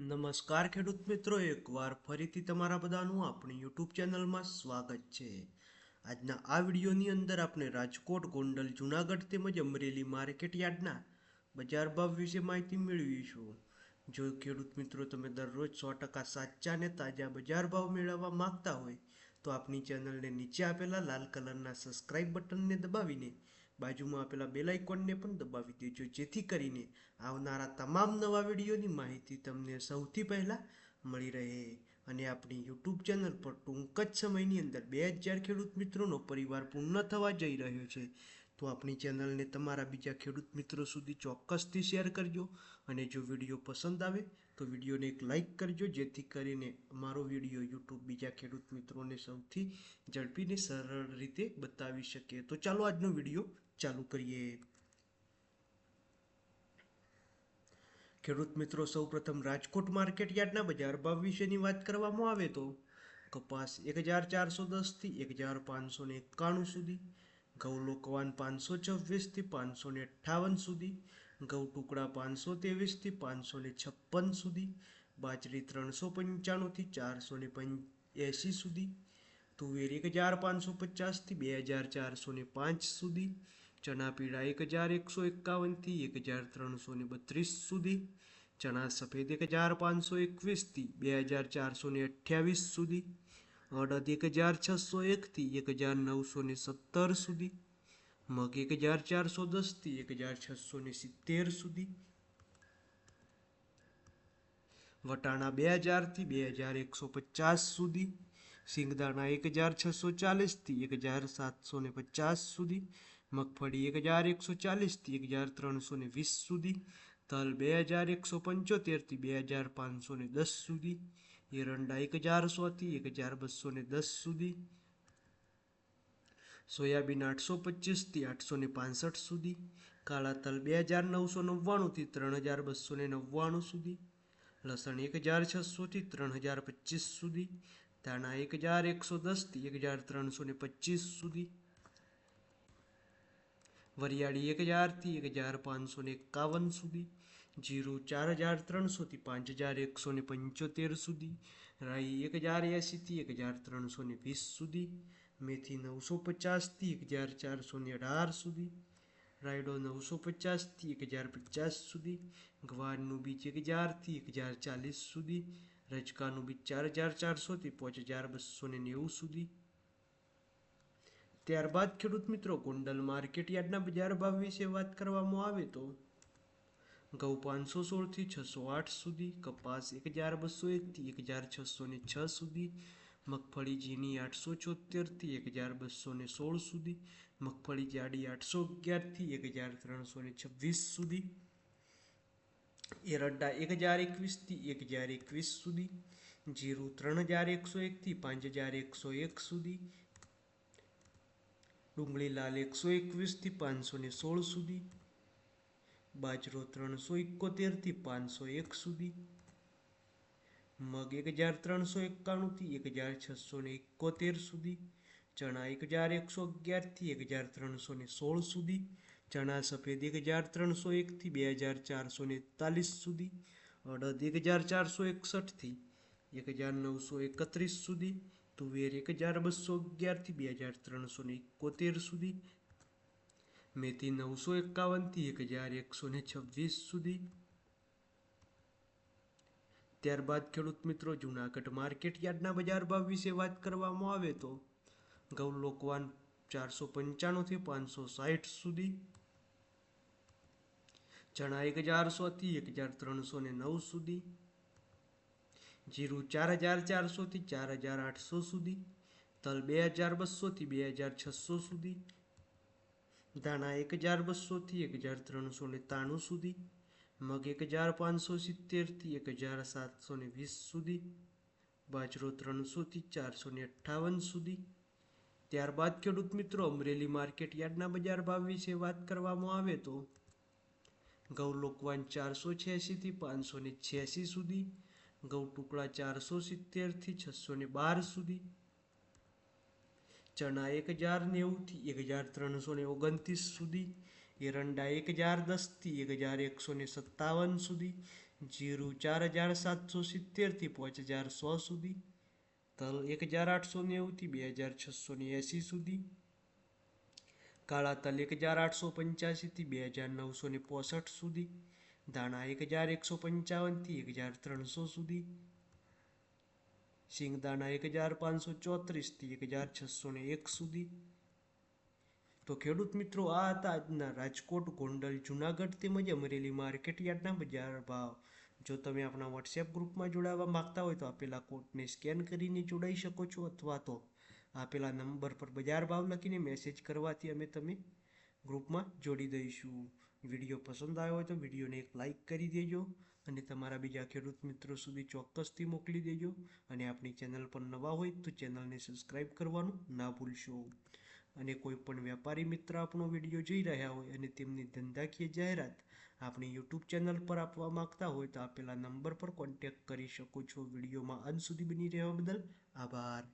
નમસ્કાર ખેડૂત મિત્રો, એકવાર ફરીથી તમારા બધાનું આપણી યુટ્યુબ ચેનલમાં સ્વાગત છે. આજના આ વિડીયોની અંદર આપણે રાજકોટ, ગોંડલ, જુનાગઢ તેમજ અમરેલી માર્કેટ યાર્ડના બજાર ભાવ વિશે માહિતી મેળવીશું. જો ખેડૂત મિત્રો તમે દરરોજ સો ટકા સાચા અને તાજા બજાર ભાવ મેળવવા માંગતા હોય, તો આપણી ચેનલને નીચે આપેલા લાલ કલરના સબસ્ક્રાઇબ બટનને દબાવીને બાજુમાં આપેલા બેલ આઇકોનને પણ દબાવી દેજો જેથી કરીને આવનારા તમામ નવા વિડીયોની માહિતી તમને સૌથી પહેલાં મળી રહે. અને આપણી યુટ્યુબ ચેનલ પર ટૂંક જ સમયની અંદર બે હજાર ખેડૂત મિત્રોનો પરિવાર પૂર્ણ થવા જઈ રહ્યો છે. તો આપણી ચેનલને તમારા બીજા ખેડૂત મિત્રો સુધી ચોક્કસથી શેર કરજો. અને જો વીડિયો પસંદ આવે તો વિડીયોને એક લાઇક કરજો, જેથી કરીને મારો વીડિયો યુટ્યુબ બીજા ખેડૂત મિત્રોને સૌથી ઝડપીને સરળ રીતે બતાવી શકે. તો ચાલો આજનો વીડિયો ચાલુ કરીએ. ખેડૂત મિત્રો, સૌપ્રથમ રાજકોટ માર્કેટ યાર્ડના બજાર ભાવ વિશેની વાત કરવામાં આવે તો કપાસ એક હજાર ચારસો દસથી એક હજાર પાંચસો એકાણું સુધી ઘઉં લોકવાન પાંચસો છવ્વીસથી પાંચસો અઠ્ઠાવન સુધી ઘઉં ટુકડા પાંચસો ત્રેવીસથી પાંચસો ને છપ્પન સુધી, બાજરી ત્રણસો પંચાણુંથી ચારસો ને એંસી સુધી, તુવેર એક હજાર પાંચસો પચાસથી બે હજાર ચારસો ને પાંચ સુધી, ચણા પીળા એક હજાર એકસો એકાવનથી એક હજાર ત્રણસો ને બત્રીસ સુધી, ચણા સફેદ એક હજાર પાંચસો એકવીસથી બે હજાર ચારસો ને અઠ્યાવીસ સુધી, અડદ એક હજાર છસો એકથી એક હજાર નવસો ને સત્તર સુધી મગ એક હજાર ચારસો દસથી એક હજાર છસો ને સિત્તેર સુધી વટાણા બે હજારથી બે હજાર એકસો પચાસ સુધી સિંગદાણા એક હજાર છસો ચાલીસથી એક હજાર સાતસો ને પચાસ સુધી મગફળી એક હજાર એકસો ચાલીસથી એક હજાર ત્રણસો ને વીસ સુધી તલ બે હજાર એકસો પંચોતેરથી બે હજાર પાંચસો ને દસ સુધી એરંડા એક હજાર સોથી એક હજાર બસો ને દસ સુધી સોયાબીન આઠસો પચીસથી આઠસો ને પાસઠ સુધી, કાળા તલ બે હજાર નવસો નવ્વાણુંથી ત્રણ હજાર બસો ને નવ્વાણું સુધી, લસણ એક હજાર છસોથી ત્રણ હજાર પચીસ સુધી, ધાણા એક હજાર એકસો દસથી એક હજાર ત્રણસો ને પચીસ સુધી, વરિયાળી એક હજારથી એક હજાર પાંચસો ને એકાવન સુધી, જીરું ચાર હજાર ત્રણસોથી પાંચ હજાર એકસો ને પંચોતેર સુધી, રાઈ એક હજાર એંશીથી એક હજાર ત્રણસો ને વીસ સુધી મેથી નવસો પચાસથી એક હજાર ચારસો ને અઢાર સુધી, રાયડો નવસો પચાસથી એક હજાર પચાસ સુધી, ગવારનું બીજ એક હજારથી એક હજાર ચાલીસ સુધી, રજકાનું બીજ ચાર હજાર ચારસોથી પાંચ હજાર બસો ને નેવું સુધી. ત્યારબાદ ખેડૂત મિત્રો કુંડલ માર્કેટ યાર્ડના બજાર ભાવ વિશે વાત કરવામાં આવે તો, ઘઉં પાંચસો સોળથી છસો આઠ સુધી, કપાસ એક હજાર બસો એકથી એક હજાર છસો ને છ સુધી મગફળી ઝીણી આઠસો છોતેરથી એક હજાર બસો ને સોળ સુધી, મગફળી જાડી આઠસો અગિયારથી એક હજાર ત્રણસો ને છવ્વીસ સુધી એરડા એક હજાર એકવીસથી એક હજાર એકવીસ સુધી, જીરું ત્રણ હજાર એકસો એકથી પાંચ હજાર એકસો એક સુધી, ડુંગળી લાલ એકસો એકવીસથી પાંચસો ને સોળ સુધી, બાજરો ત્રણસો એકોતેરથી પાંચસો એક સુધી મગ એક હજાર ત્રણસો એકાણુંથી એક હજાર છસો ને એકોતેર સુધી, ચણા એક હજાર એકસો અગિયારથી એક હજાર ત્રણસો ને સોળ સુધી, ચણા સફેદ એક હજાર ત્રણસો એકથી બે હજાર ચારસો ને એકતાલીસ સુધી, અડદ એક હજાર ચારસો એકસઠથી એક હજાર નવસો એકત્રીસ સુધી, તુવેર એક હજાર બસો અગિયારથી બે હજાર ત્રણસો ને એકોતેર સુધી, મેથી નવસો એકાવનથી એક હજાર એકસો ને છવ્વીસ સુધી ત્યારબાદ ખેડૂત મિત્રો જુનાગઢ માર્કેટ યાર્ડના બજાર ભાવ વિશે વાત કરવામાં આવે તો ઘઉં લોકવાન ચારસો પંચાણુંથી પાંચસો સાઠ સુધી. ચણા એક હજારસોથી એક હજાર ત્રણસો ને નવ સુધી. જીરું ચાર હજાર ચારસોથી ચાર હજાર આઠસો સુધી. તલ બે હજાર બસોથી બે હજાર છસો સુધી. દાણા એક હજાર બસોથી એક હજાર ત્રણસો ને ત્રાણું સુધી. મગ એક હજાર પાંચસો સિત્તેરથી એક હજાર સાતસો ને વીસ સુધી બાજરો ત્રણસોથી ચારસો ને અઠ્ઠાવન સુધી ત્યારબાદ ખેડૂત મિત્રો અમરેલી માર્કેટ યાર્ડના બજાર ભાવ વિશે વાત કરવામાં આવે તો ઘઉં લોકવાન ચારસો છ્યાસીથી પાંચસો ને છ્યાસી સુધી ઘઉં ટુકડા ચારસો સિત્તેરથી છસો ને બાર સુધી ચણા એક હજાર નેવુંથી એક હજાર ત્રણસો ને ઓગણત્રીસ સુધી એરંડા એક હજાર દસથી એક હજાર એકસો ને સત્તાવન સુધી, જીરું ચાર હજાર સાતસો સિત્તેરથી પાંચ હજાર સો સુધી, તલ એક હજાર આઠસો નેવુંથી બે હજાર છસો ને એંસી સુધી, કાળા તલ એક હજાર આઠસો પંચ્યાસીથી બે હજાર નવસો ને પોસઠ સુધી દાણા એક હજાર એકસો પંચાવનથી એક હજાર ત્રણસો સુધી સિંગદાણા એક હજાર પાંચસો ચોત્રીસથી એક હજાર છસો ને એક સુધી તો ખેડૂત મિત્રો, આ હતા આજના રાજકોટ, ગોંડલ, જુનાગઢ તેમજ અમરેલી માર્કેટયાર્ડના બજાર ભાવ. જો તમે આપણા વોટ્સએપ ગ્રુપમાં જોડાવા માંગતા હોય તો આપેલા કોડને સ્કેન કરીને જોડાઈ શકો છો અથવા તો આપેલા નંબર પર બજાર ભાવ લખીને મેસેજ કરવાથી અમે તમે ગ્રુપમાં જોડી દઈશું. વીડિયો પસંદ આવ્યો હોય તો વિડીયોને એક લાઈક કરી દેજો અને તમારા બીજા ખેડૂત મિત્રો સુધી ચોક્કસથી મોકલી દેજો અને આપણી ચેનલ પર નવા હોય તો ચેનલને સબસ્ક્રાઈબ કરવાનું ના ભૂલશો. અને કોઈ પણ વેપારી મિત્ર આપણો વીડિયો જોઈ રહ્યા હોય અને તેમની ધંધાકીય જાહેરાત આપણી યુટ્યુબ ચેનલ પર આપવા માંગતા હોય તો આપેલા નંબર પર કોન્ટેક્ટ કરી શકો છો. વિડીયોમાં અંત સુધી બની રહેવા બદલ આભાર.